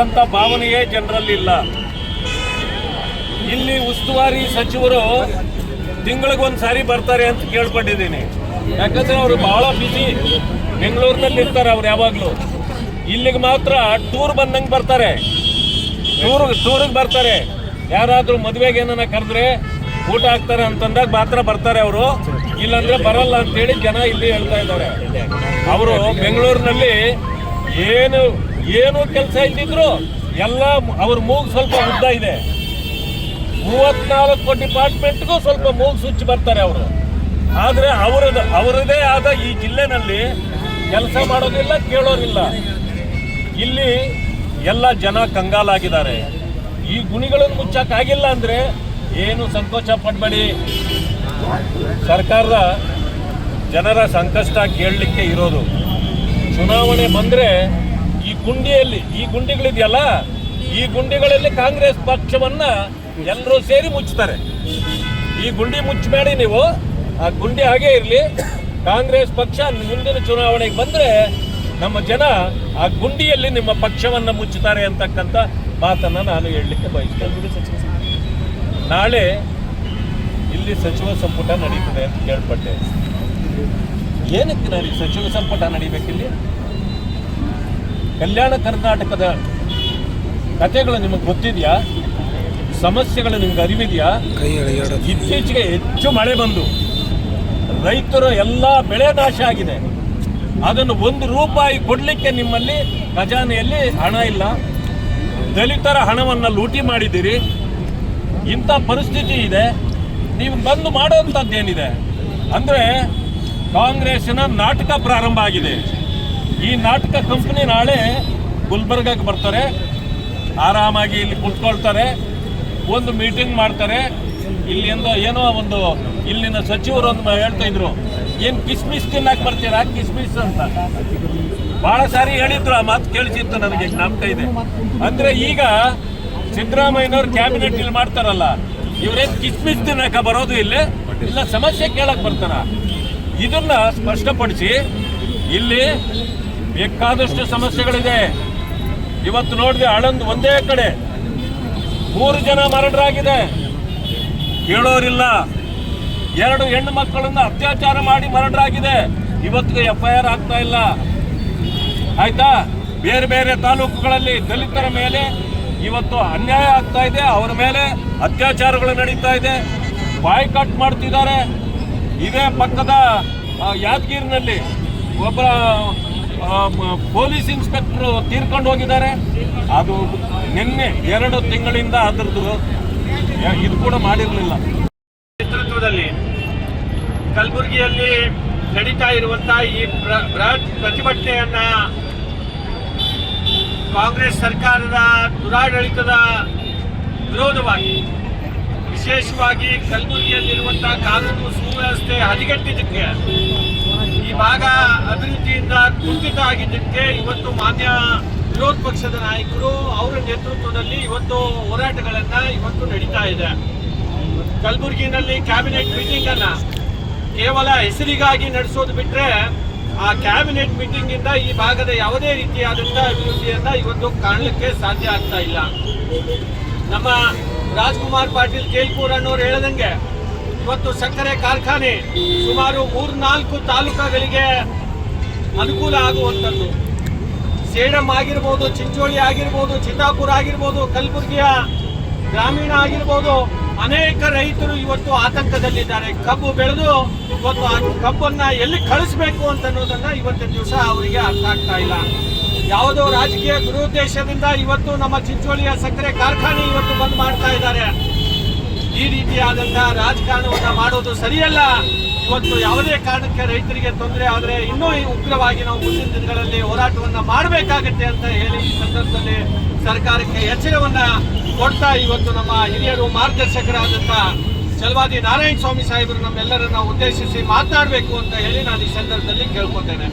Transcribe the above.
ಅಂತಕ್ಕಂಥ ಭಾವನೆಯೇ ಜನರಲ್ಲಿ ಇಲ್ಲ. ಇಲ್ಲಿ ಉಸ್ತುವಾರಿ ಸಚಿವರು ತಿಂಗಳಿಗೊಂದು ಸಾರಿ ಬರ್ತಾರೆ ಅಂತ ಕೇಳ್ಕೊಂಡಿದ್ದೀನಿ ಯಾಕಂದ್ರೆ ಅವರು ಬಹಳ ಬಿಸಿ ಬೆಂಗಳೂರಿನಲ್ಲಿ ಇರ್ತಾರೆ ಅವ್ರು ಯಾವಾಗಲೂ. ಇಲ್ಲಿಗೆ ಮಾತ್ರ ಟೂರ್ ಬಂದಂಗೆ ಬರ್ತಾರೆ. ಟೂರ್, ಟೂರಿಗೆ ಬರ್ತಾರೆ. ಯಾರಾದರೂ ಮದುವೆಗೆ ಏನನ್ನ ಕರೆದ್ರೆ ಊಟ ಹಾಕ್ತಾರೆ ಅಂತಂದಾಗ ಮಾತ್ರ ಬರ್ತಾರೆ ಅವರು. ಇಲ್ಲಾಂದ್ರೆ ಬರಲ್ಲ ಅಂತೇಳಿ ಜನ ಇಲ್ಲಿ ಹೇಳ್ತಾ ಇದ್ದಾರೆ. ಅವರು ಬೆಂಗಳೂರಿನಲ್ಲಿ ಏನು ಏನು ಕೆಲಸ ಇದ್ದಿದ್ರು ಎಲ್ಲ ಅವ್ರ ಮೂಗು ಸ್ವಲ್ಪ ಉದ್ದ ಇದೆ. ಮೂವತ್ನಾಲ್ಕು ಡಿಪಾರ್ಟ್ಮೆಂಟ್ಗೂ ಸ್ವಲ್ಪ ಮೂಗು ಸುಚ್ಚಿ ಬರ್ತಾರೆ ಅವರು. ಆದರೆ ಅವರದ ಅವರದೇ ಆದ ಈ ಜಿಲ್ಲೆನಲ್ಲಿ ಕೆಲಸ ಮಾಡೋದಿಲ್ಲ, ಕೇಳೋದಿಲ್ಲ. ಇಲ್ಲಿ ಎಲ್ಲ ಜನ ಕಂಗಾಲಾಗಿದ್ದಾರೆ. ಈ ಗುಣಿಗಳನ್ನು ಮುಚ್ಚಕ್ಕಾಗಿಲ್ಲ ಅಂದರೆ ಏನು ಸಂಕೋಚ ಪಡಬೇಡಿ. ಸರ್ಕಾರದ ಜನರ ಸಂಕಷ್ಟ ಕೇಳಲಿಕ್ಕೆ ಇರೋದು. ಚುನಾವಣೆ ಬಂದರೆ ಗುಂಡಿಯಲ್ಲಿ, ಈ ಗುಂಡಿಗಳಿದೆಯಲ್ಲ, ಈ ಗುಂಡಿಗಳಲ್ಲಿ ಕಾಂಗ್ರೆಸ್ ಪಕ್ಷವನ್ನ ಎಲ್ಲರೂ ಸೇರಿ ಮುಚ್ಚುತ್ತಾರೆ. ಈ ಗುಂಡಿ ಮುಚ್ಚಬೇಡಿ ನೀವು, ಆ ಗುಂಡಿ ಹಾಗೆ ಇರಲಿ. ಕಾಂಗ್ರೆಸ್ ಪಕ್ಷ ಮುಂದಿನ ಚುನಾವಣೆಗೆ ಬಂದರೆ ನಮ್ಮ ಜನ ಆ ಗುಂಡಿಯಲ್ಲಿ ನಿಮ್ಮ ಪಕ್ಷವನ್ನು ಮುಚ್ಚುತ್ತಾರೆ ಅಂತಕ್ಕಂಥ ಮಾತನ್ನು ನಾನು ಹೇಳಲಿಕ್ಕೆ ಬಯಸ್ತೇನೆ. ನಾಳೆ ಇಲ್ಲಿ ಸಚಿವ ಸಂಪುಟ ನಡೀತದೆ ಅಂತ ಕೇಳ್ಪಟ್ಟೆ. ಏನಕ್ಕೆ ನಡಿ ಸಚಿವ ಸಂಪುಟ ನಡಿಬೇಕಿಲ್ಲಿ? ಕಲ್ಯಾಣ ಕರ್ನಾಟಕದ ಕಥೆಗಳು ನಿಮಗೆ ಗೊತ್ತಿದೆಯಾ? ಸಮಸ್ಯೆಗಳು ನಿಮ್ಗೆ ಅರಿವಿದೆಯಾ? ಇತ್ತೀಚೆಗೆ ಹೆಚ್ಚು ಮಳೆ ಬಂದು ರೈತರ ಎಲ್ಲ ಬೆಳೆ ನಾಶ ಆಗಿದೆ. ಅದನ್ನು ಒಂದು ರೂಪಾಯಿ ಕೊಡಲಿಕ್ಕೆ ನಿಮ್ಮಲ್ಲಿ ಖಜಾನೆಯಲ್ಲಿ ಹಣ ಇಲ್ಲ. ದಲಿತರ ಹಣವನ್ನು ಲೂಟಿ ಮಾಡಿದ್ದೀರಿ. ಇಂಥ ಪರಿಸ್ಥಿತಿ ಇದೆ. ನೀವು ಬಂದು ಮಾಡುವಂಥದ್ದೇನಿದೆ? ಅಂದರೆ ಕಾಂಗ್ರೆಸ್ನ ನಾಟಕ ಪ್ರಾರಂಭ ಆಗಿದೆ. ಈ ನಾಟಕ ಕಂಪನಿ ನಾಳೆ ಗುಲ್ಬರ್ಗಕ್ಕೆ ಬರ್ತಾರೆ. ಆರಾಮಾಗಿ ಇಲ್ಲಿ ಕುತ್ಕೊಳ್ತಾರೆ. ಒಂದು ಮೀಟಿಂಗ್ ಮಾಡ್ತಾರೆ. ಇಲ್ಲಿಂದ ಏನೋ ಒಂದು ಇಲ್ಲಿನ ಸಚಿವರು ಒಂದು ಹೇಳ್ತಾ ಇದ್ರು. ಏನು ಕಿಸ್ಮಿಸ್ ತಿನ್ನಕ್ಕೆ ಬರ್ತೀರಾ? ಕಿಸ್ಮಿಸ್ ಅಂತ. ಬಹಳ ಸಾರಿ ಹೇಳಿದ್ರು. ಆ ಮಾತು ಕೇಳಿಸಿತ್ತು ನನಗೆ. ಜ್ಞಾಪಕ ಇದೆ. ಅಂದ್ರೆ ಈಗ ಸಿದ್ದರಾಮಯ್ಯನವ್ರು ಕ್ಯಾಬಿನೆಟ್ ಇಲ್ಲಿ ಮಾಡ್ತಾರಲ್ಲ. ಇವರೇನು ಕಿಸ್ಮಿಸ್ ತಿನ್ನಕ ಬರೋದು ಇಲ್ಲಿ? ಇಲ್ಲ, ಸಮಸ್ಯೆ ಕೇಳಕ್ ಬರ್ತಾರ? ಇದನ್ನ ಸ್ಪಷ್ಟಪಡಿಸಿ, ಇಲ್ಲಿ ಬೇಕಾದಷ್ಟು ಸಮಸ್ಯೆಗಳಿದೆ. ಇವತ್ತು ನೋಡಿದೆ ಆಳಂದ್ ಒಂದೇ ಕಡೆ. ಮೂರು ಜನ ಮರಣರಾಗಿದೆ ಕೇಳೋರಿಲ್ಲ. ಎರಡು ಹೆಣ್ಣು ಮಕ್ಕಳನ್ನ ಅತ್ಯಾಚಾರ ಮಾಡಿ ಮರಣರಾಗಿದೆ ಇವತ್ತಿಗೆ ಎಫ್ ಐ ಆರ್ ಆಗ್ತಾ ಇಲ್ಲ. ಆಯ್ತಾ? ಬೇರೆ ಬೇರೆ ತಾಲೂಕುಗಳಲ್ಲಿ ದಲಿತರ ಮೇಲೆ ಇವತ್ತು ಅನ್ಯಾಯ ಆಗ್ತಾ ಇದೆ. ಅವರ ಮೇಲೆ ಅತ್ಯಾಚಾರಗಳು ನಡೀತಾ ಇದೆ. ಬಾಯ್ಕಾಟ್ ಮಾಡ್ತಿದ್ದಾರೆ. ಇದೇ ಪಕ್ಕದ ಯಾದಗಿರಿನಲ್ಲಿ ಒಬ್ಬ ಆ, ಮ- ಪೊಲೀಸ್ ಇನ್ಸ್ಪೆಕ್ಟರ್ ತೀರ್ಕೊಂಡು ಹೋಗಿದ್ದಾರೆ. ಅದು ನಿನ್ನೆ ಎರಡು ತಿಂಗಳಿಂದ ಅದರದ್ದು ಇದು ಕೂಡ ಮಾಡಿರಲಿಲ್ಲ. ನೇತೃತ್ವದಲ್ಲಿ ಕಲಬುರಗಿಯಲ್ಲಿ ನಡೀತಾ ಇರುವಂತಹ ಈ ಪ್ರತಿಭಟನೆಯನ್ನ ಕಾಂಗ್ರೆಸ್ ಸರ್ಕಾರದ ದುರಾಡಳಿತದ ವಿರೋಧವಾಗಿ, ವಿಶೇಷವಾಗಿ ಕಲಬುರಗಿಯಲ್ಲಿರುವಂತಹ ಕಾನೂನು ಸುವ್ಯವಸ್ಥೆ ಹದಗೆಟ್ಟಿದ್ದಕ್ಕೆ ಈ ಭಾಗ ಅಭಿವೃದ್ಧಿಯಿಂದ ಕುಂಠಿತ ಆಗಿದ್ದಕ್ಕೆ ಇವತ್ತು ಮಾನ್ಯ ವಿರೋಧ ಪಕ್ಷದ ನಾಯಕರು ಅವರ ನೇತೃತ್ವದಲ್ಲಿ ಇವತ್ತು ಹೋರಾಟಗಳನ್ನ ಇವತ್ತು ನಡೀತಾ ಇದೆ. ಕಲಬುರಗಿನಲ್ಲಿ ಕ್ಯಾಬಿನೆಟ್ ಮೀಟಿಂಗ್ ಅನ್ನ ಕೇವಲ ಹೆಸರಿಗಾಗಿ ನಡೆಸೋದು ಬಿಟ್ರೆ ಆ ಕ್ಯಾಬಿನೆಟ್ ಮೀಟಿಂಗ್ ಇಂದ ಈ ಭಾಗದ ಯಾವುದೇ ರೀತಿಯಾದಂತಹ ಅಭಿವೃದ್ಧಿಯನ್ನ ಇವತ್ತು ಕಾಣಲಿಕ್ಕೆ ಸಾಧ್ಯ ಆಗ್ತಾ ಇಲ್ಲ. ನಮ್ಮ ರಾಜ್ಕುಮಾರ್ ಪಾಟೀಲ್ ಕೇಲ್ಪುರ್ ಅನ್ನೋರು ಹೇಳದಂಗೆ ಇವತ್ತು ಸಕ್ಕರೆ ಕಾರ್ಖಾನೆ ಸುಮಾರು ಮೂರ್ನಾಲ್ಕು ತಾಲೂಕುಗಳಿಗೆ ಅನುಕೂಲ ಆಗುವಂಥದ್ದು. ಸೇಡಂ ಆಗಿರ್ಬೋದು, ಚಿಂಚೋಳಿ ಆಗಿರ್ಬೋದು, ಚಿತ್ತಾಪುರ ಆಗಿರ್ಬೋದು, ಕಲಬುರಗಿಯ ಗ್ರಾಮೀಣ ಆಗಿರ್ಬೋದು, ಅನೇಕ ರೈತರು ಇವತ್ತು ಆತಂಕದಲ್ಲಿದ್ದಾರೆ. ಕಬ್ಬು ಬೆಳೆದು ಇವತ್ತು ಆ ಕಬ್ಬನ್ನ ಎಲ್ಲಿ ಕಳಿಸ್ಬೇಕು ಅಂತ ಅನ್ನೋದನ್ನ ಇವತ್ತಿನ ದಿವಸ ಅವರಿಗೆ ಅರ್ಥ ಆಗ್ತಾ ಇಲ್ಲ. ಯಾವುದೋ ರಾಜಕೀಯ ದುರುದ್ದೇಶದಿಂದ ಇವತ್ತು ನಮ್ಮ ಚಿಂಚೋಳಿಯ ಸಕ್ಕರೆ ಕಾರ್ಖಾನೆ ಇವತ್ತು ಬಂದ್ ಮಾಡ್ತಾ ಇದ್ದಾರೆ. ಈ ರೀತಿಯಾದಂತಹ ರಾಜಕಾರಣವನ್ನು ಮಾಡೋದು ಸರಿಯಲ್ಲ. ಇವತ್ತು ಯಾವುದೇ ಕಾರಣಕ್ಕೆ ರೈತರಿಗೆ ತೊಂದರೆ ಆದರೆ ಇನ್ನೂ ಉಗ್ರವಾಗಿ ನಾವು ಮುಂದಿನ ದಿನಗಳಲ್ಲಿ ಹೋರಾಟವನ್ನ ಮಾಡಬೇಕಾಗತ್ತೆ ಅಂತ ಹೇಳಿ ಈ ಸಂದರ್ಭದಲ್ಲಿ ಸರ್ಕಾರಕ್ಕೆ ಎಚ್ಚರವನ್ನ ಕೊಡ್ತಾ ಇವತ್ತು ನಮ್ಮ ಹಿರಿಯರು ಮಾರ್ಗದರ್ಶಕರಾದಂಥ ಚಲವಾದಿ ನಾರಾಯಣ ಸ್ವಾಮಿ ಸಾಹೇಬರು ನಮ್ಮೆಲ್ಲರನ್ನ ಉದ್ದೇಶಿಸಿ ಮಾತನಾಡಬೇಕು ಅಂತ ಹೇಳಿ ನಾನು ಈ ಸಂದರ್ಭದಲ್ಲಿ ಕೇಳ್ಕೊತೇನೆ.